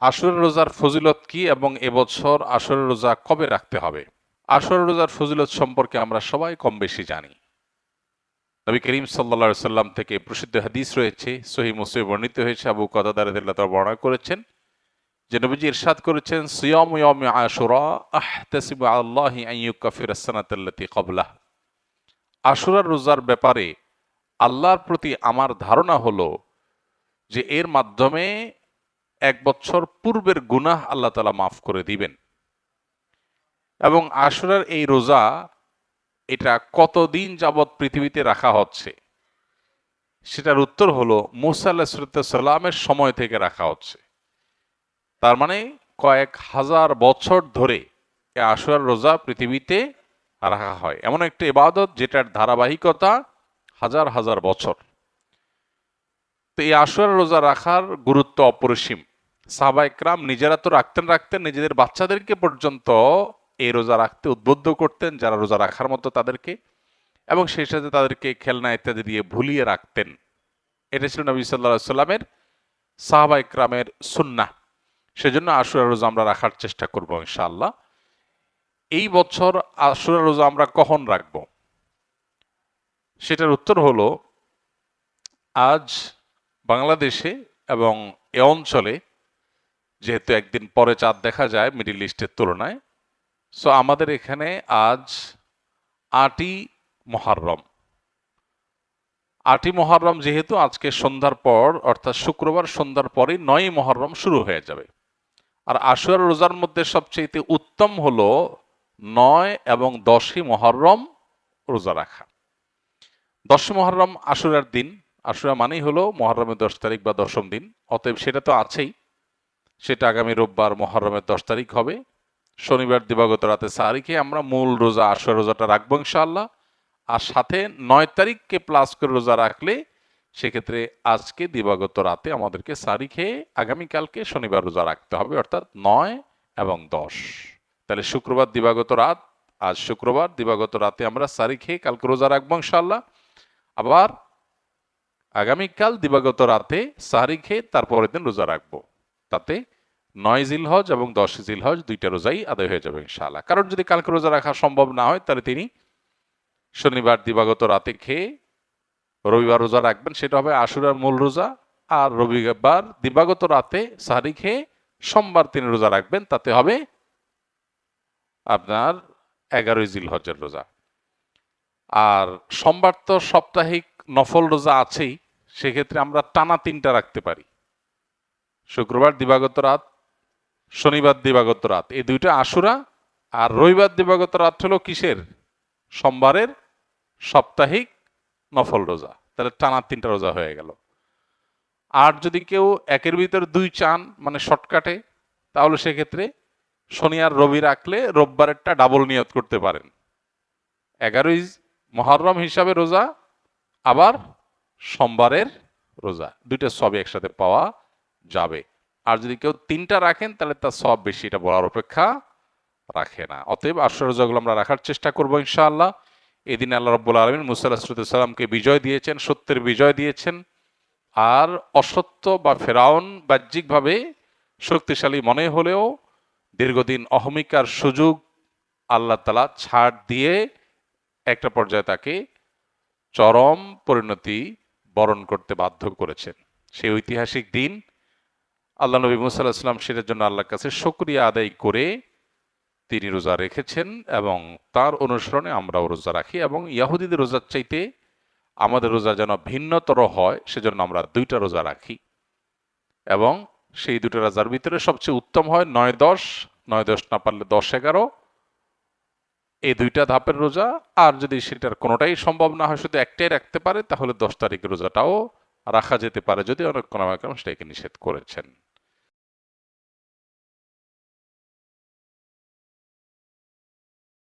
আসরের রোজার ফজিলত কি এবং এবছর আসরের রোজা কবে রাখতে হবে? আসর রোজার ফজিলত সম্পর্কে আমরা সবাই কম বেশি জানি। নবী করিম সাল্লা সাল্লাম থেকে প্রসিদ্ধ হাদিস রয়েছে সহি মুসে বর্ণিত হয়েছে, আবু কদাদার বর্ণনা করেছেন, যে নবীজি ইরশাদ করেছেন, সিয়ম ইয়ম আশুরা আহতাসিবু আল্লাহি আইয়ুকাফির সানাতাল্লাতি ক্বাবলাহ। আশুরার রোজার ব্যাপারে আল্লাহর প্রতি আমার ধারণা হলো যে এর মাধ্যমে এক বছর পূর্বের গুনাহ আল্লাহ তালা মাফ করে দিবেন। এবং আশুরার এই রোজা, এটা কতদিন যাবৎ পৃথিবীতে রাখা হচ্ছে? সেটার উত্তর হলো, মুসা আল্লাহ সময় থেকে রাখা হচ্ছে। তার মানে কয়েক হাজার বছর ধরে এই আশুরার রোজা পৃথিবীতে রাখা হয়। এমন একটা ইবাদত যেটার ধারাবাহিকতা হাজার হাজার বছর। তো এই আশুরার রোজা রাখার গুরুত্ব অপরিসীম। সাহবা ইকরাম নিজেরা তো রাখতেন রাখতেন, নিজেদের বাচ্চাদেরকে পর্যন্ত এই রোজা রাখতে উদ্বুদ্ধ করতেন, যারা রোজা রাখার মতো তাদেরকে, এবং সেই সাথে তাদেরকে খেলনা ইত্যাদি দিয়ে ভুলিয়ে রাখতেন। এটা ছিল নবী সাল্লা সাল্লামের সাহাবা ইকরামের সুন্না সেজন্য আশুরা রোজা আমরা রাখার চেষ্টা করব ইনশাআল্লাহ। এই বছর আশুরা রোজা আমরা কখন রাখব? সেটার উত্তর হলো, আজ বাংলাদেশে এবং এ অঞ্চলে যেহেতু একদিন পরে চাঁদ দেখা যায় মিডিল ইস্টের তুলনায়। সো আমাদের এখানে আজ আটই মহারম আটই মহারম যেহেতু আজকে সন্ধ্যার পর, অর্থাৎ শুক্রবার সন্ধ্যার পরে নয় মহরম শুরু হয়ে যাবে। আর আশুয়ার রোজার মধ্যে সবচেয়ে উত্তম হলো নয় এবং দশই মহরম রোজা রাখা। দশই মহরম আশুরার দিন। আশুরা মানেই হলো মহরমের দশ তারিখ বা দশম দিন। অতএব সেটা তো আছেই। সেটা আগামী রোববার মহরমের দশ তারিখ হবে। শনিবার দিবাগত রাতে সারিখে আমরা মূল রোজা আশুরা রোজাটা রাখব ইনশাআল্লাহ। আর সাথে নয় তারিখকে প্লাস করে রোজা রাখলে সেক্ষেত্রে আজকে দিবাগত রাতে আমাদেরকে সারি খেয়ে আগামীকালকে শনিবার রোজা রাখতে হবে, অর্থাৎ নয় এবং দশ। তাহলে শুক্রবার দিবাগত রাত, আজ শুক্রবার দিবাগত রাতে আমরা সারি খেয়ে কালকে রোজা রাখব ইনশাল্লাহ আবার আগামীকাল দিবাগত রাতে সারি খেয়ে তারপরের দিন রোজা রাখব। তাতে নয় জিলহজ এবং দশ জিলহজ দুইটা রোজাই আদায় হয়ে যাবে ইনশাআল্লাহ। কারণ যদি কালকে রোজা রাখা সম্ভব না হয়, তাহলে তিনি শনিবার, দিবাগত রাতে খেয়ে রবিবার রোজা রাখবেন। সেটা হবে আশুরার মূল রোজা আর রবিবার, দিবাগত রাতে সাহারি খেয়ে সোমবার তিনি রোজা রাখবেন। তাতে হবে আপনার এগারোই জিল হজের রোজা। আর সোমবার তো সাপ্তাহিক নফল রোজা আছেই, সেক্ষেত্রে আমরা টানা তিনটা রাখতে পারি। শুক্রবার দিবাগত রাত, শনিবার দিবাগত রাত। এই দুইটা আশুরা আর রবিবার দিবাগত রাত হলো কিসের? সোমবারের সাপ্তাহিক নফল রোজা। তাহলে টানা তিনটা রোজা হয়ে গেল। আর যদি কেউ একের ভিতর দুই চান মানে শর্টকাটে, তাহলে সেক্ষেত্রে শনি আর রবি রাখলে রোববারেরটা ডাবল নিয়ত করতে পারেন। এগারোই মহরম হিসাবে রোজা, আবার সোমবারের রোজা। দুইটা সবই একসাথে পাওয়া যাবে। আর যদি কেউ তিনটা রাখেন, তাহলে তার সব বেশি এটা বলার অপেক্ষা রাখে না। অতএব আসর রোজাগুলো আমরা রাখার চেষ্টা করব ইনশাআল্লাহ। এদিন আল্লাহ রব্বুল আলমিন মুসাল্লাহামকে বিজয় দিয়েছেন, সত্যের বিজয় দিয়েছেন। আর অসত্য বা ফেরাউন বাহ্যিকভাবে শক্তিশালী মনে হলেও দীর্ঘদিন অহমিকার সুযোগ আল্লাহ তালা ছাড় দিয়ে একটা পর্যায়ে তাকে চরম পরিণতি বরণ করতে বাধ্য করেছেন। সেই ঐতিহাসিক দিন আল্লাহ নবী মুসাল্লাহাম সেটার জন্য আল্লাহর কাছে সক্রিয়া আদায় করে তিনি রোজা রেখেছেন এবং তার অনুসরণে আমরাও রোজা রাখি এবং ইয়াহুদিদের রোজার চাইতে আমাদের রোজা যেন ভিন্নতর হয়, সেজন্য আমরা দুইটা রোজা রাখি। এবং সেই দুটো রোজার ভিতরে সবচেয়ে উত্তম হয় নয় দশ নয় দশ না পারলে দশ এগারো। এই দুইটা ধাপের রোজা, আর যদি সেটার কোনোটাই সম্ভব না হয়, শুধু একটাই রাখতে পারে, তাহলে দশ তারিখের রোজাটাও রাখা যেতে পারে, যদি অনেক কোনো সেটাকে নিষেধ করেছেন।